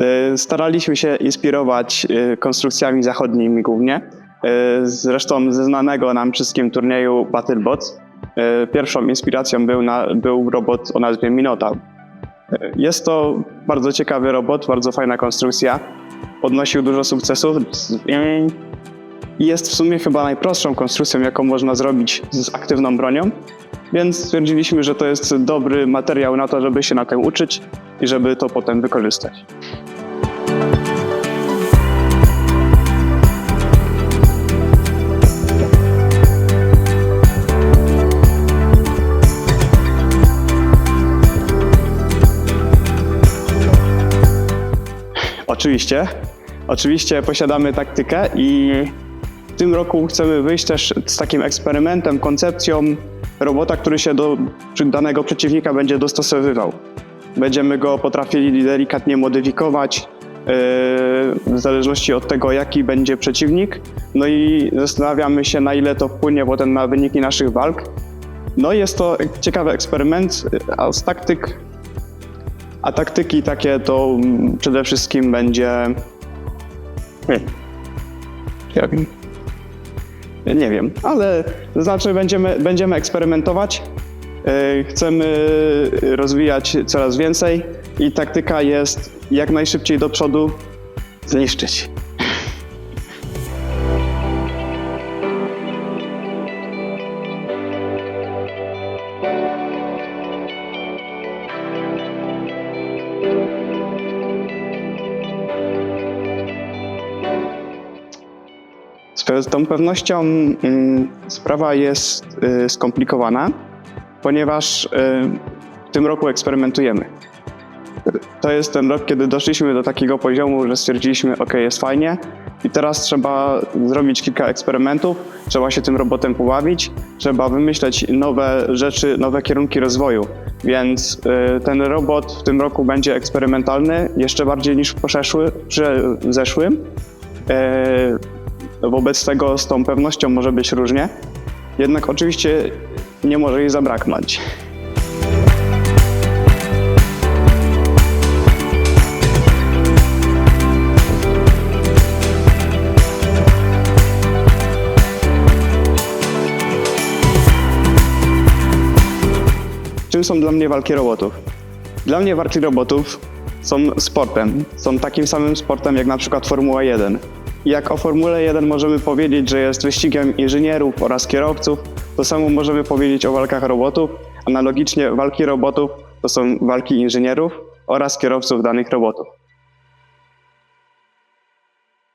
E, Staraliśmy się inspirować e, konstrukcjami zachodnimi głównie. E, Zresztą ze znanego nam wszystkim turnieju Battlebots pierwszą inspiracją był, na, był robot o nazwie Minotaur. Jest to bardzo ciekawy robot, bardzo fajna konstrukcja. Odnosił dużo sukcesów i jest w sumie chyba najprostszą konstrukcją, jaką można zrobić z aktywną bronią. Więc stwierdziliśmy, że to jest dobry materiał na to, żeby się na tym uczyć i żeby to potem wykorzystać. Oczywiście. Oczywiście posiadamy taktykę i w tym roku chcemy wyjść też z takim eksperymentem, koncepcją robota, który się do danego przeciwnika będzie dostosowywał. Będziemy go potrafili delikatnie modyfikować yy, w zależności od tego, jaki będzie przeciwnik. No i zastanawiamy się, na ile to wpłynie potem na wyniki naszych walk. No i jest to ciekawy eksperyment, a z taktyk a taktyki takie to przede wszystkim będzie. Nie. Ja wiem. Ja Nie wiem, ale znaczy będziemy, będziemy eksperymentować. Yy, Chcemy rozwijać coraz więcej i taktyka jest jak najszybciej do przodu zniszczyć. Z tą pewnością mm, sprawa jest y, skomplikowana, ponieważ y, w tym roku eksperymentujemy. To jest ten rok, kiedy doszliśmy do takiego poziomu, że stwierdziliśmy, ok, jest fajnie i teraz trzeba zrobić kilka eksperymentów, trzeba się tym robotem pobawić, trzeba wymyśleć nowe rzeczy, nowe kierunki rozwoju. Więc y, ten robot w tym roku będzie eksperymentalny, jeszcze bardziej niż w przeszły, prze- w zeszłym. Wobec tego z tą pewnością może być różnie, jednak oczywiście nie może jej zabraknąć. Czym są dla mnie walki robotów? Dla mnie walki robotów są sportem. Są takim samym sportem jak na przykład Formuła 1. Jak o Formule 1 możemy powiedzieć, że jest wyścigiem inżynierów oraz kierowców, to samo możemy powiedzieć o walkach robotów. Analogicznie walki robotów to są walki inżynierów oraz kierowców danych robotów.